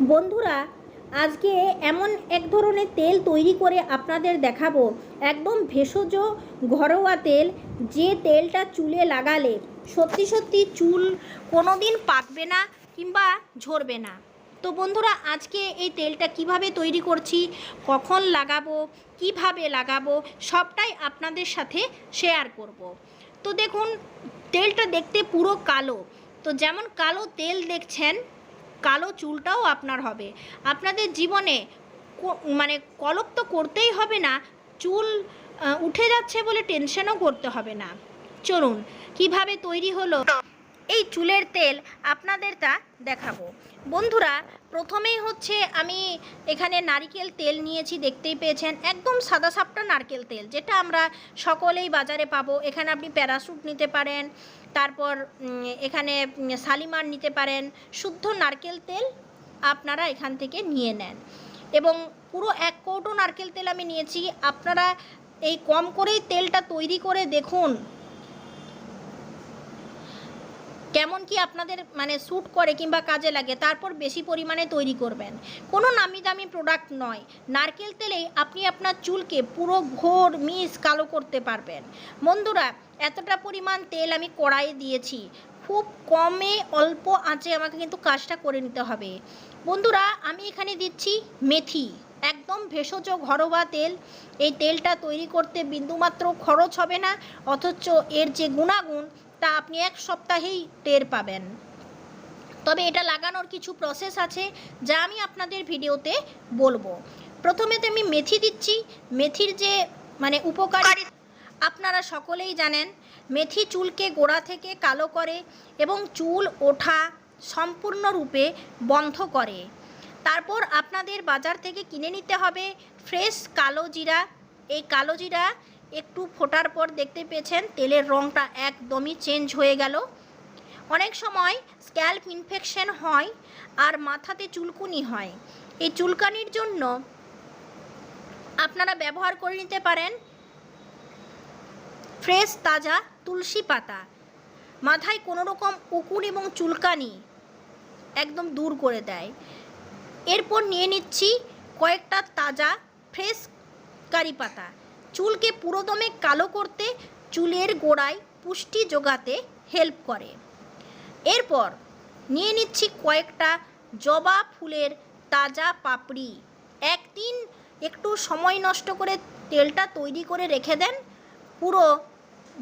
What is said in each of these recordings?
বন্ধুরা, আজকে এমন এক ধরনের তেল তৈরি করে আপনাদের দেখাবো। একদম ভেষজ, ঘরোয়া তেল, যে তেলটা চুলে লাগালে সত্যি সত্যি চুল কোনো দিন পাকবে না কিংবা ঝরবে না। তো বন্ধুরা, আজকে এই তেলটা কীভাবে তৈরি করছি, কখন লাগাবো, কীভাবে লাগাবো, সবটাই আপনাদের সাথে শেয়ার করব। তো দেখুন, তেলটা দেখতে পুরো কালো। তো যেমন কালো তেল দেখছেন কালো চুলটাও আপনার হবে। আপনাদের জীবনে মানে কলপ তো করতেই হবে না, চুল উঠে যাচ্ছে বলে টেনশনও করতে হবে না। চলুন, কীভাবে তৈরি হলো? এই চুলের তেল আপনাদের তা দেখাবো। বন্ধুরা প্রথমেই হচ্ছে আমি এখানে নারিকেল তেল নিয়েছি, দেখতেই পেয়েছেন। একদম সাদা সাপটা নারকেল তেল, যেটা আমরা সকলেই বাজারে পাবো। এখানে আপনি প্যারাশুট নিতে পারেন, তারপর এখানে শালিমার নিতে পারেন। শুদ্ধ নারকেল তেল আপনারা এখান থেকে নিয়ে নেন। এবং পুরো এক কৌটো নারকেল তেল আমি নিয়েছি। আপনারা এই কম করেই তেলটা তৈরি করে দেখুন কেমন কি আপনাদের মানে স্যুট করে কিংবা কাজে লাগে, তারপর বেশি পরিমাণে তৈরি করবেন। কোনো নামি দামি প্রোডাক্ট নয়। নারকেল তেলেই আপনি আপনার চুলকে পুরো ঘোর মিস কালো করতে পারবেন। বন্ধুরা, এতটা পরিমাণ তেল আমি কড়াইয়ে দিয়েছি। খুব কমে অল্প আঁচে আমাকে কিন্তু কাজটা করে নিতে হবে। বন্ধুরা, আমি এখানে দিচ্ছি মেথি। একদম ভেষজ ঘরোয়া তেল। এই তেলটা তৈরি করতে বিন্দুমাত্র খরচ হবে না। অথচ এর যে গুণাগুণ তা আপনি এক সপ্তাহেই টের পাবেন। তবে এটা লাগানোর কিছু প্রসেস আছে যা আমি আপনাদের ভিডিওতে বলব। প্রথমে তো আমি মেথি দিচ্ছি। মেথির যে মানে উপকারী আপনারা সকলেই জানেন, মেথি চুলকে গোড়া থেকে কালো করে এবং চুল ওঠা সম্পূর্ণরূপে বন্ধ করে। তারপর আপনাদের বাজার থেকে কিনে নিতে হবে ফ্রেশ কালো জিরা। এই কালো জিরা একটু ফোটার পর দেখতে পেয়েছেন, তেলের রঙটা একদমই চেঞ্জ হয়ে গেল। অনেক সময় স্ক্যাল্প ইনফেকশন হয় আর মাথাতে চুলকুনি হয়। এই চুলকানির জন্য আপনারা ব্যবহার করে নিতে পারেন ফ্রেশ তাজা তুলসী পাতা। মাথায় কোনো রকম উকুন এবং চুলকানি একদম দূর করে দেয়। এরপর নিয়ে নিচ্ছি কয়েকটা তাজা ফ্রেশ কারি পাতা। চুলকে পুরোদমে কালো করতে চুলের গোড়ায় পুষ্টি যোগাতে হেল্প করে। এরপর নিয়ে নিচ্ছি কয়েকটা জবা ফুলের তাজা পাপড়ি। একদিন একটু সময় নষ্ট করে তেলটা তৈরি করে রেখে দেন। পুরো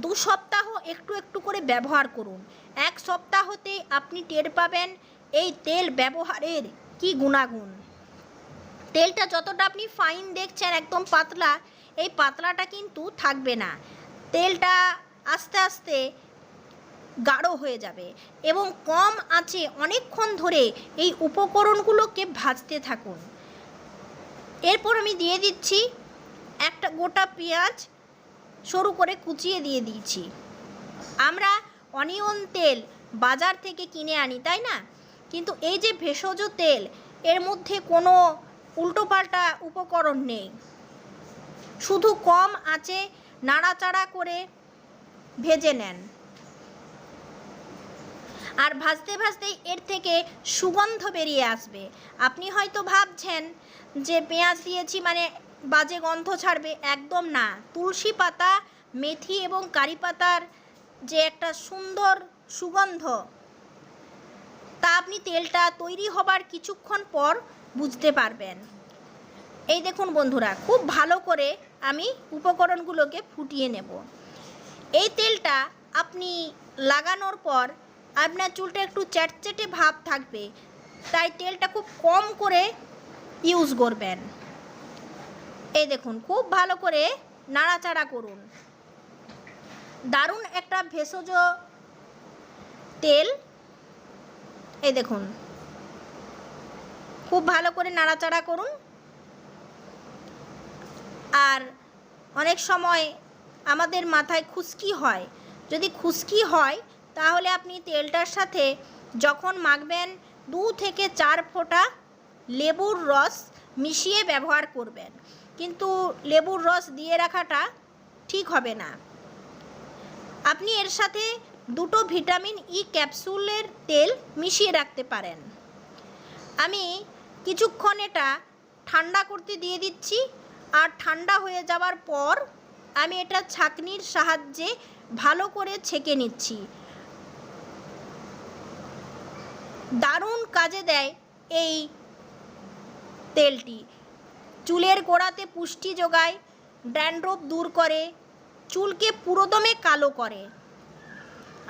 দু সপ্তাহ একটু একটু করে ব্যবহার করুন। এক সপ্তাহতে আপনি টের পাবেন এই তেল ব্যবহারের কি গুণাগুণ। তেলটা যতটা আপনি ফাইন দেখছেন, একদম পাতলা, এই পাতলাটা কিন্তু থাকবে না। তেলটা আস্তে আস্তে গাঢ় হয়ে যাবে এবং কম আঁচে অনেকক্ষণ ধরে এই উপকরণগুলোকে ভাজতে থাকুন। এরপর আমি দিয়ে দিচ্ছি একটা গোটা পেঁয়াজ, সরু করে কুচিয়ে দিয়ে দিয়েছি। আমরা অনিয়ন তেল বাজার থেকে কিনে আনি, তাই না? কিন্তু এই যে ভেষজ তেল, এর মধ্যে কোনো উল্টোপাল্টা উপকরণ নেই। শুধু কম আঁচে নাড়াচাড়া করে ভেজে নেন। আর ভাজতে ভাজতেই এর থেকে সুগন্ধ বেরিয়ে আসবে। আপনি হয়তো ভাবছেন যে পেঁয়াজ দিয়েছি মানে বাজে গন্ধ ছাড়বে। একদম না। তুলসী পাতা, মেথি এবং কারি পাতার যে একটা সুন্দর সুগন্ধ, তা আপনি তেলটা তৈরি হবার কিছুক্ষণ পর বুঝতে পারবেন। এই দেখুন বন্ধুরা, খুব ভালো করে আমি উপকরণগুলোকে ফুটিয়ে নেব। এই তেলটা আপনি লাগানোর পর আপনার চুলটা একটু চ্যাটচ্যাটে ভাব থাকবে, তাই তেলটা খুব কম করে ইউজ করবেন। এই দেখুন, খুব ভালো করে নাড়াচাড়া করুন। দারুণ একটা ভেষজ তেল। এই দেখুন খুব ভালো করে নাড়াচাড়া করুন। আর অনেক সময় আমাদের মাথায় খুশকি হয়। যদি খুশকি হয়, তাহলে আপনি তেলটার সাথে যখন মাখবেন, দু থেকে চার ফোঁটা লেবুর রস মিশিয়ে ব্যবহার করবেন। কিন্তু লেবুর রস দিয়ে রাখাটা ঠিক হবে না। আপনি এর সাথে দুটো ভিটামিন ই ক্যাপসুলের তেল মিশিয়ে রাখতে পারেন। আমি কিছুক্ষণ এটা ঠান্ডা করতে দিয়ে দিচ্ছি আর ঠান্ডা হয়ে যাওয়ার পর আমি এটা ছাঁকনির সাহায্যে ভালো করে ছেঁকে নিচ্ছি। দারুণ কাজে দেয় এই তেলটি। চুলের গোড়াতে পুষ্টি যোগায়, ড্যান্ড্রফ দূর করে, চুলকে পুরোদমে কালো করে।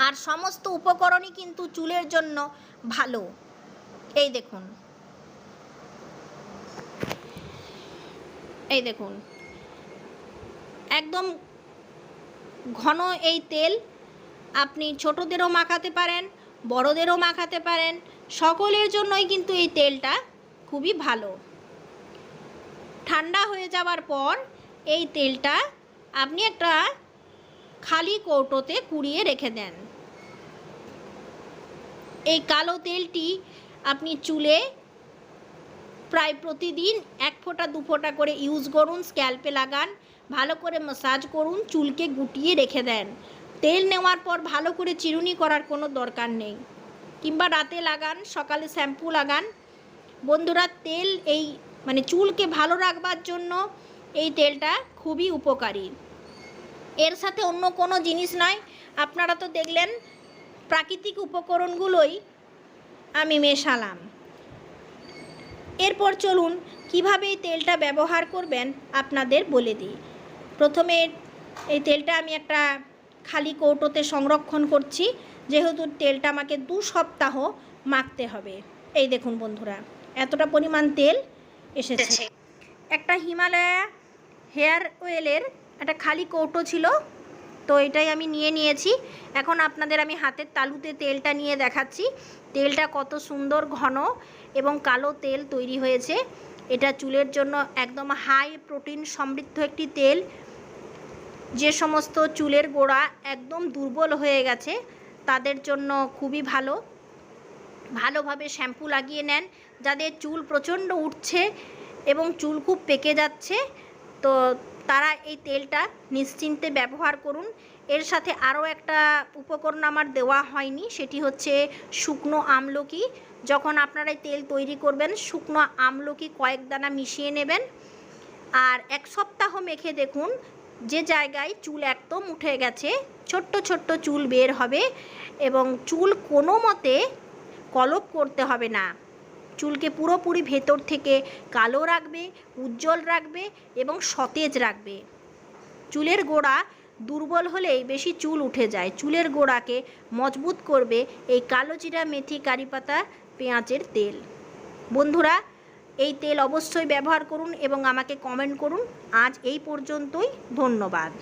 আর সমস্ত উপকরণই কিন্তু চুলের জন্য ভালো। এই দেখুন। এই দেখুন। একদম ঘন এই তেল আপনি ছোটদেরও মাখাতে পারেন, বড়দেরও মাখাতে পারেন, সকলের জন্যই কিন্তু এই তেলটা খুবই ভালো। ঠান্ডা হয়ে যাওয়ার পর এই তেলটা আপনি একটা খালি কৌটোতে কুড়িয়ে রেখে দেন। এই কালো তেলটি আপনি চুলে প্রায় প্রতিদিন এক ফোঁটা, দু ফোঁটা করে ইউজ করুন, স্ক্যাল্পে লাগান, ভালো করে ম্যাসাজ করুন, চুলকে গুটিয়ে রেখে দেন। তেল নেওয়ার পর ভালো করে চিরুনি করার কোনো দরকার নেই। কিংবা রাতে লাগান, সকালে শ্যাম্পু লাগান। বন্ধুরা, তেল এই মানে চুলকে ভালো রাখবার জন্য এই তেলটা খুবই উপকারী। এর সাথে অন্য কোনো জিনিস নয় আপনারা তো দেখলেন, প্রাকৃতিক উপকরণগুলোই আমি মেশালাম। এরপর চলুন কীভাবে এই তেলটা ব্যবহার করবেন আপনাদের বলে দিই। প্রথমে এই তেলটা আমি একটা খালি কৌটোতে সংরক্ষণ করছি যেহেতু তেলটা আমাকে দু সপ্তাহ মাখতে হবে। এই দেখুন বন্ধুরা এতটা পরিমাণ তেল এসেছে। একটা হিমালয়া হেয়ার অয়েলের একটা খালি কৌটো ছিল তো এটাই আমি নিয়ে নিয়েছি। এখন আপনাদের আমি হাতের তালুতে তেলটা নিয়ে দেখাচ্ছি। তেলটা কত সুন্দর ঘন এবং কালো তেল তৈরি হয়েছে। এটা চুলের জন্য একদম হাই প্রোটিন সমৃদ্ধ একটি তেল। যে সমস্ত চুলের গোড়া একদম দুর্বল হয়ে গেছে, তাদের জন্য খুবই ভালো। ভালোভাবে শ্যাম্পু লাগিয়ে নেন। যাদের চুল প্রচণ্ড উঠছে এবং চুল খুব পেকে যাচ্ছে, তো তারা এই তেলটা নিশ্চিন্তে ব্যবহার করুন। এর সাথে আরও একটা উপকরণ আমার দেওয়া হয়নি, সেটি হচ্ছে শুকনো আমলকি। যখন আপনারা এই তেল তৈরি করবেন, শুকনো আমলকি কয়েক দানা মিশিয়ে নেবেন। আর এক সপ্তাহ মেখে দেখুন, যে জায়গায় চুল একদম উঠে গেছে, ছোট্ট ছোট্ট চুল বের হবে এবং চুল কোনো মতে কলপ করতে হবে না। চুলকে পুরোপুরি ভেতর থেকে কালো রাখবে, উজ্জ্বল রাখবে এবং সতেজ রাখবে। চুলের গোড়া দুর্বল হলেই বেশি চুল উঠে যায়। চুলের গোড়াকে মজবুত করবে এই কালো জিরা মেথি কারি পাতা পেঁয়াজের তেল। বন্ধুরা, এই তেল অবশ্যই ব্যবহার করুন এবং আমাকে কমেন্ট করুন। আজ এই পর্যন্তই, ধন্যবাদ।